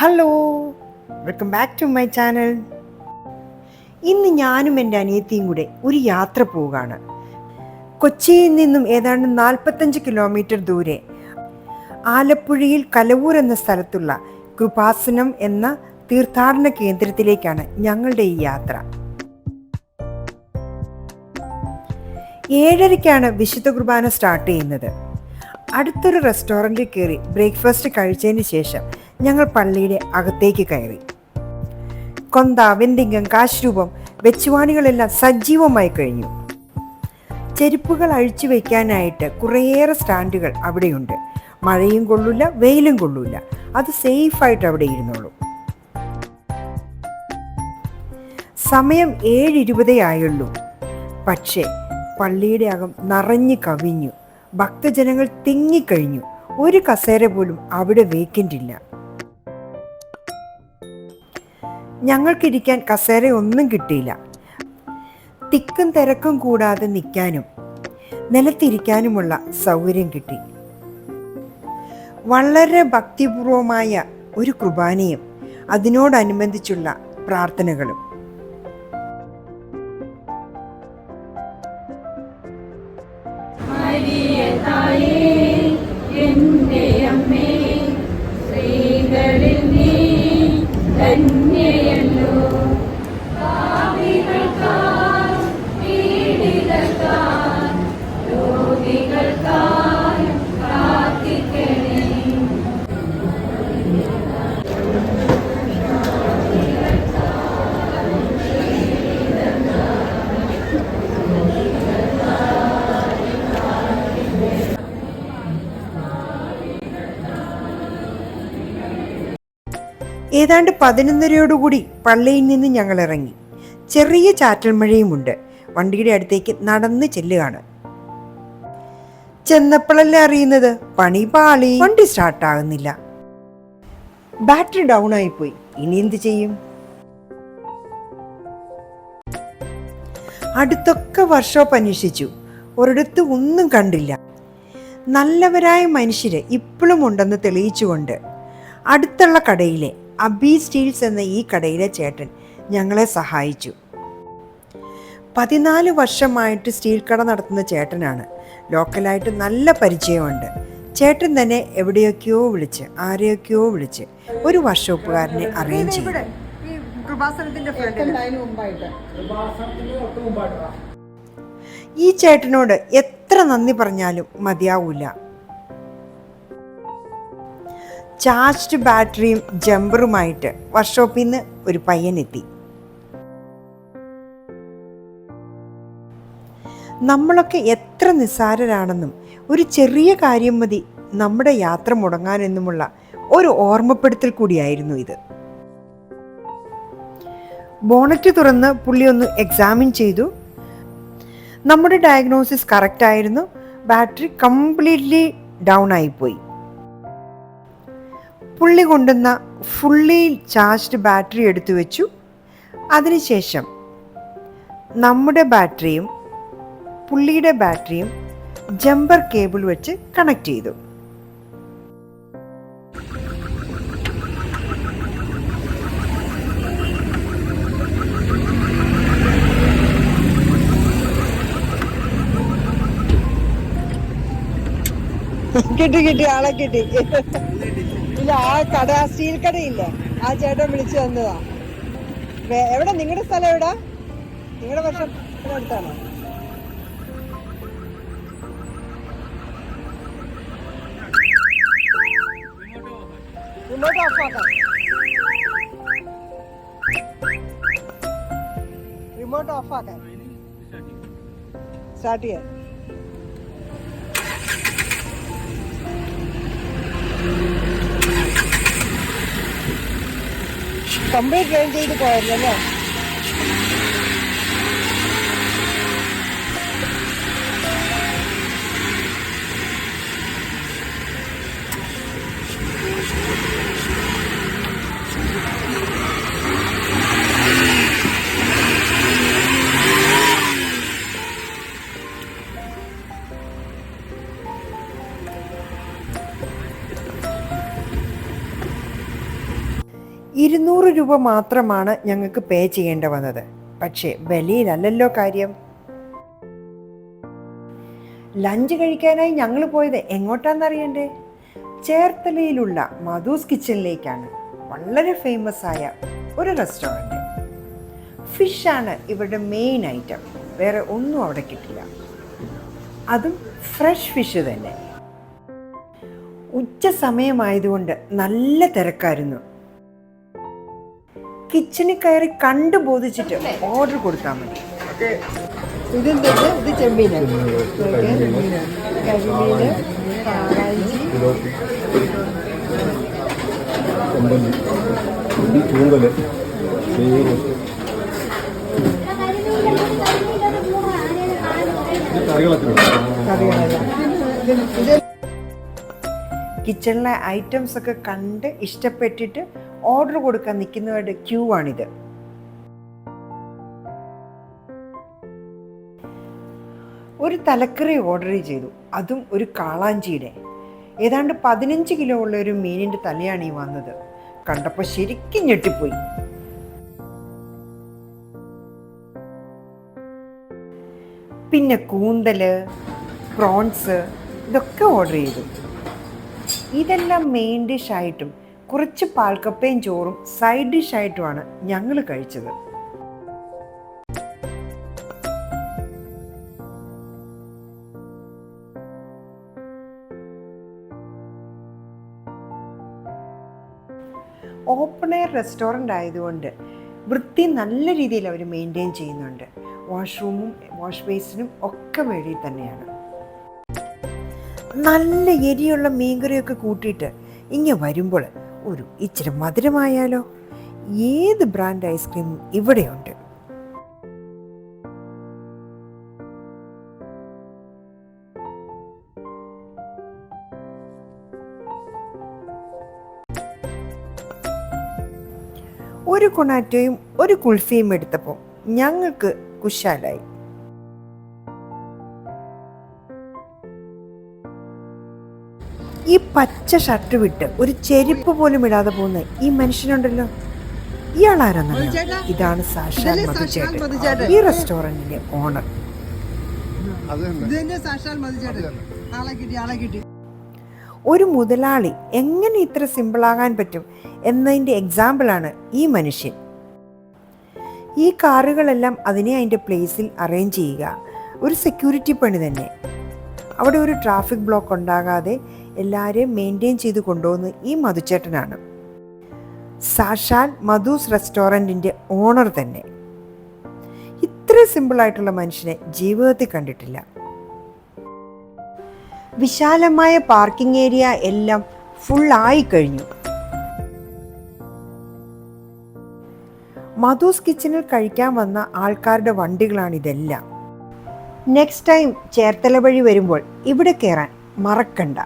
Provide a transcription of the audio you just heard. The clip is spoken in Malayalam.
Hello welcome back to my channel ഇന്ന് ഞാനും എന്റെ അനിയത്തിയും കൂടെ ഒരു യാത്ര പോവുകയാണ്. കൊച്ചിയിൽ നിന്നും ഏതാണ്ട് നാൽപ്പത്തഞ്ച് കിലോമീറ്റർ ദൂരെ ആലപ്പുഴയിൽ കലവൂർ എന്ന സ്ഥലത്തുള്ള കൃപാസനം എന്ന തീർത്ഥാടന കേന്ദ്രത്തിലേക്കാണ് ഞങ്ങളുടെ ഈ യാത്ര. ഏഴരയ്ക്കാണ് വിശുദ്ധ കുർബാന സ്റ്റാർട്ട് ചെയ്യുന്നത്. അടുത്തൊരു റെസ്റ്റോറന്റിൽ കയറി ബ്രേക്ക്ഫാസ്റ്റ് കഴിച്ചതിന് ശേഷം ഞങ്ങൾ പള്ളിയുടെ അകത്തേക്ക് കയറി. കൊന്ത വെന്തിങ്കം കാശ്രൂപം വെച്ചുവാണികളെല്ലാം സജീവമായി കഴിഞ്ഞു. ചെരുപ്പുകൾ അഴിച്ചു വയ്ക്കാനായിട്ട് കുറേയേറെ സ്റ്റാൻഡുകൾ അവിടെയുണ്ട്. മഴയും കൊള്ളൂല വെയിലും കൊള്ളൂല. അത് സേഫായിട്ട് അവിടെ ഇരുന്നോളൂ. സമയം ഏഴിരുപതേ ആയുള്ളൂ. പക്ഷേ പള്ളിയുടെ അകം നിറഞ്ഞു കവിഞ്ഞു. ഭക്തജനങ്ങൾ തിങ്ങിക്കഴിഞ്ഞു. ഒരു കസേര പോലും അവിടെ വേക്കന്റ് ഞങ്ങൾക്കിരിക്കാൻ കസേരയൊന്നും കിട്ടിയില്ല. തിക്കും തിരക്കും കൂടാതെ നിൽക്കാനും നിലത്തിരിക്കാനുമുള്ള സൗകര്യം കിട്ടി. വളരെ ഭക്തിപൂർവമായ ഒരു കുർബാനയും അതിനോടനുബന്ധിച്ചുള്ള പ്രാർത്ഥനകളും. സ്ത്രീകളിൽ Amém. ഏതാണ്ട് പതിനൊന്നരയോടുകൂടി പള്ളിയിൽ നിന്ന് ഞങ്ങൾ ഇറങ്ങി ചെറിയ ചാറ്റൽ മഴയുമുണ്ട്. വണ്ടിയുടെ അടുത്തേക്ക് നടന്ന് ചെല്ലുകയാണ്. ചെന്നപ്പോഴല്ലേ അറിയുന്നത്? പണി പാളി. വണ്ടി സ്റ്റാർട്ടാകുന്നില്ല ബാറ്ററി ഡൗൺ ആയിപ്പോയി. ഇനി എന്ത് ചെയ്യും? അടുത്തൊക്കെ വർഷോപ്പ് അന്വേഷിച്ചു. ഒരിടത്ത് ഒന്നും കണ്ടില്ല. നല്ലവരായ മനുഷ്യരെ ഇപ്പോഴും ഉണ്ടെന്ന് തെളിയിച്ചുകൊണ്ട് അടുത്തുള്ള കടയിലെ അബി സ്റ്റീൽസ് എന്ന ഈ കടയിലെ ചേട്ടൻ ഞങ്ങളെ സഹായിച്ചു. പതിനാല് വർഷമായിട്ട് സ്റ്റീൽ കട നടത്തുന്ന ചേട്ടനാണ്. ലോക്കലായിട്ട് നല്ല പരിചയമുണ്ട്. ചേട്ടൻ തന്നെ എവിടെയൊക്കെയോ വിളിച്ച് ആരെയൊക്കെയോ വിളിച്ച് ഒരു വർഷോപ്പുകാരനെ അറേഞ്ച് ചെയ്തു. ഈ ചേട്ടനോട് എത്ര നന്ദി പറഞ്ഞാലും മതിയാവൂല. ചാർജ്ഡ് ബാറ്ററിയും ജമ്പറുമായിട്ട് വർക്ക്ഷോപ്പിൽ നിന്ന് ഒരു പയ്യനെത്തി. നമ്മളൊക്കെ എത്ര നിസ്സാരരാണെന്നും ഒരു ചെറിയ കാര്യം മതി നമ്മുടെ യാത്ര മുടങ്ങാനെന്നുമുള്ള ഒരു ഓർമ്മപ്പെടുത്തൽ കൂടിയായിരുന്നു ഇത്. ബോണറ്റ് തുറന്ന് പുള്ളി ഒന്ന് എക്സാമിൻ ചെയ്തു. നമ്മുടെ ഡയഗ്നോസിസ് കറക്റ്റ് ആയിരുന്നു. ബാറ്ററി കംപ്ലീറ്റ്ലി ഡൗൺ ആയിപ്പോയി. പുള്ളി കൊണ്ടുവന്ന ഫുള്ളി ചാർജ്ഡ് ബാറ്ററി എടുത്തു വെച്ചു. അതിനുശേഷം നമ്മുടെ ബാറ്ററിയും പുള്ളിയുടെ ബാറ്ററിയും ജമ്പർ കേബിൾ വെച്ച് കണക്ട് ചെയ്തു. കിട്ടി കിട്ടി ആളെ കിട്ടി. ഇല്ല ആ കട ആ സ്റ്റീൽ കടയില്ലേ? ആ ചേട്ടൻ വിളിച്ചു തന്നതാ. എവിടെ? നിങ്ങളുടെ സ്ഥലം എവിടാ? നിങ്ങളുടെ വർഷം അടുത്താണോ? റിമോട്ട് ഓഫ് ആക്കാം റിമോട്ട് ഓഫ് സ്റ്റാർട്ട് ചെയ്യാൻ. കംപ്ലീറ്റ് ട്രെയിൻ ചെയ്ത് പോയായിരുന്നു അല്ലേ? രൂപ മാത്രമാണ് ഞങ്ങൾക്ക് പേ ചെയ്യേണ്ട വന്നത്. പക്ഷേ വിലയിലല്ലല്ലോ കാര്യം. ലഞ്ച് കഴിക്കാനായി ഞങ്ങൾ പോയത് എങ്ങോട്ടാണെന്നറിയണ്ടേ ചേർത്തലയിലുള്ള മധൂസ് കിച്ചണിലേക്കാണ് വളരെ ഫേമസ് ആയ ഒരു റെസ്റ്റോറന്റ് ഫിഷാണ് ഇവരുടെ മെയിൻ ഐറ്റം വേറെ ഒന്നും അവിടെ കിട്ടില്ല. അതും ഫ്രഷ് ഫിഷ് തന്നെ. ഉച്ച സമയമായതുകൊണ്ട് നല്ല തിരക്കായിരുന്നു. കിച്ചണിൽ കയറി കണ്ടു ബോധിച്ചിട്ട് ഓർഡർ കൊടുത്താൽ മതി. ഇതെന്താ? ഇത് ചെമ്മീനാണ്. കിച്ചണിലെ ഐറ്റംസ് ഒക്കെ കണ്ട് ഇഷ്ടപ്പെട്ടിട്ട് ഓർഡർ കൊടുക്കാൻ നിൽക്കുന്നവരുടെ ക്യൂ ആണിത്. ഒരു തലക്കറി ഓർഡർ ചെയ്തു. അതും ഒരു കാളാഞ്ചിയുടെ. ഏതാണ്ട് പതിനഞ്ച് കിലോ ഉള്ള ഒരു മീനിന്റെ തലയാണ് ഈ വന്നത്. കണ്ടപ്പോൾ ശരിക്കും ഞെട്ടിപ്പോയി. പിന്നെ കൂന്തൽ പ്രോൺസ് ഇതൊക്കെ ഓർഡർ ചെയ്തു. ഇതെല്ലാം മെയിൻ ഡിഷായിട്ടും കുറച്ച് പാൽക്കപ്പയും ചോറും സൈഡ് ഡിഷായിട്ടുമാണ് ഞങ്ങൾ കഴിച്ചത്. ഓപ്പൺ എയർ റെസ്റ്റോറന്റ് ആയതുകൊണ്ട് വൃത്തി നല്ല രീതിയിൽ അവർ മെയിന്റെയിൻ ചെയ്യുന്നുണ്ട്. വാഷ്റൂമും വാഷ് ബേസിനും ഒക്കെ വെളിയിൽ തന്നെയാണ്. നല്ല എരിയുള്ള മീൻകറിയൊക്കെ കൂട്ടിയിട്ട് ഇങ്ങനെ വരുമ്പോൾ ഒരു ഇച്ചിരി മധുരമായാലോ? ഏത് ബ്രാൻഡ് ഐസ്ക്രീം ഇവിടെയുണ്ട്? ഒരു കൊണാറ്റോയും ഒരു കുൾഫിയും എടുത്തപ്പോൾ ഞങ്ങൾക്ക് കുശാലായി. ഈ പച്ച ഷർട്ട് വിട്ട് ഒരു ചെരുപ്പ് പോലും ഇടാതെ പോകുന്ന ഈ മനുഷ്യനുണ്ടല്ലോ. ഇയാൾ ആരാ ഇതാണ് സാക്ഷാൽ മധുചേട്ടൻ. ഈ റെസ്റ്റോറന്റിന്റെ ഓണർ. ഒരു മുതലാളി എങ്ങനെ ഇത്ര സിമ്പിളാകാൻ പറ്റും എന്നതിന്റെ എക്സാമ്പിളാണ് ഈ മനുഷ്യൻ. ഈ കാറുകളെല്ലാം അതിനെ അതിന്റെ പ്ലേസിൽ അറേഞ്ച് ചെയ്യുക. ഒരു സെക്യൂരിറ്റി പണി തന്നെ. അവിടെ ഒരു ട്രാഫിക് ബ്ലോക്ക് ഉണ്ടാകാതെ എല്ലാവരെയും മെയിന്റെയിൻ ചെയ്ത് കൊണ്ടുപോകുന്ന ഈ മധുചേട്ടനാണ്. സാക്ഷാൽ മധുസ് റെസ്റ്റോറന്റിന്റെ ഓണർ തന്നെ. ഇത്ര സിമ്പിളായിട്ടുള്ള മനുഷ്യനെ ജീവിതത്തിൽ കണ്ടിട്ടില്ല. വിശാലമായ പാർക്കിംഗ് ഏരിയ എല്ലാം ഫുള്ളായി കഴിഞ്ഞു മധുസ് കിച്ചണിൽ കഴിക്കാൻ വന്ന ആൾക്കാരുടെ വണ്ടികളാണ് ഇതെല്ലാം നെക്സ്റ്റ് ടൈം ചേർത്തല വഴി വരുമ്പോൾ ഇവിടെ കയറാൻ മറക്കണ്ട.